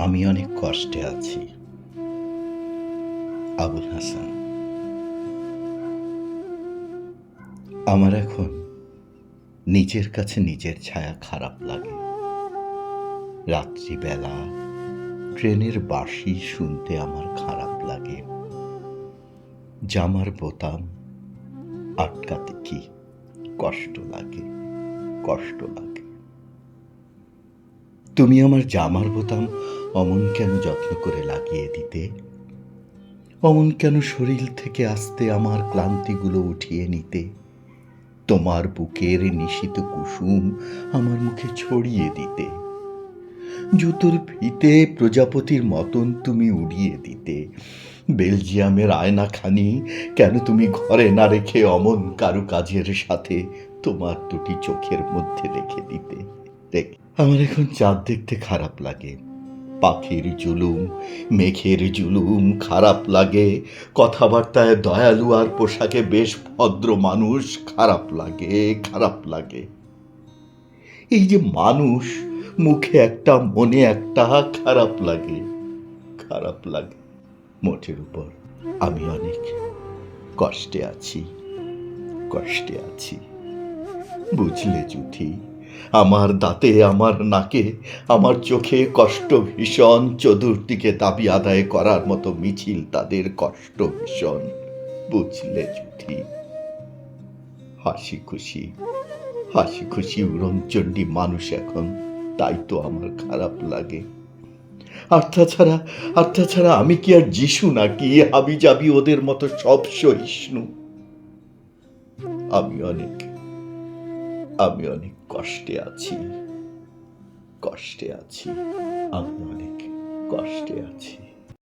আমি অনেক কষ্টে আছি। আবুল হাসান। আমার এখন নিজের কাছে নিজের ছায়া খারাপ লাগে। রাত্রিবেলা ট্রেনের বাঁশি শুনতে আমার খারাপ লাগে। জামার বোতাম আটকাতে কি কষ্ট লাগে কষ্ট লাগে। তুমি আমার জামার বোতাম অমন কেন যত্ন করে লাগিয়ে দিতে? অমন কেন শরীর থেকে আসতে আমার ক্লান্তিগুলো উঠিয়ে নিতে? তোমার বুকের নিশিত কুসুম আমার মুখে ছড়িয়ে দিতে। জুতোর ফিতে প্রজাপতির মতন তুমি উড়িয়ে দিতে। বেলজিয়ামের আয়নাখানি কেন তুমি ঘরে না রেখে অমন কারু কাজের সাথে তোমার দুটি চোখের মধ্যে রেখে দিতে? দেখ, আমার এখন চাঁদ দেখতে খারাপ লাগে। পাখির জুলুম, মেঘের জুলুম খারাপ লাগে। কথাবার্তায় দয়ালু আর পোশাকে বেশ ভদ্র মানুষ খারাপ লাগে খারাপ লাগে। এই যে মানুষ, মুখে একটা, মনে একটা খারাপ লাগে খারাপ লাগে মোটের উপর। আমি অনেক কষ্টে আছি কষ্টে আছি। বুঝলে, জুথি? আমার দাঁতে, আমার নাকে, আমার চোখে কষ্ট ভীষণ। চতুর্দিকে দাবি আদায় করার মতো মিছিল তাদের কষ্ট ভীষণ। বুঝলে জুথি হাসি খুশি হাসি খুশি উড়নচণ্ডী মানুষ এখন। তাই তো আমার খারাপ লাগে। আর তাছাড়া আর তাছাড়া আমি কি আর যিশু নাকি? হাবি যাবি ওদের মতো সব সহিষ্ণু। আমি অনেক আমি অনেক কষ্টে আছি। কষ্টে আছি। আমি অনেক কষ্টে আছি।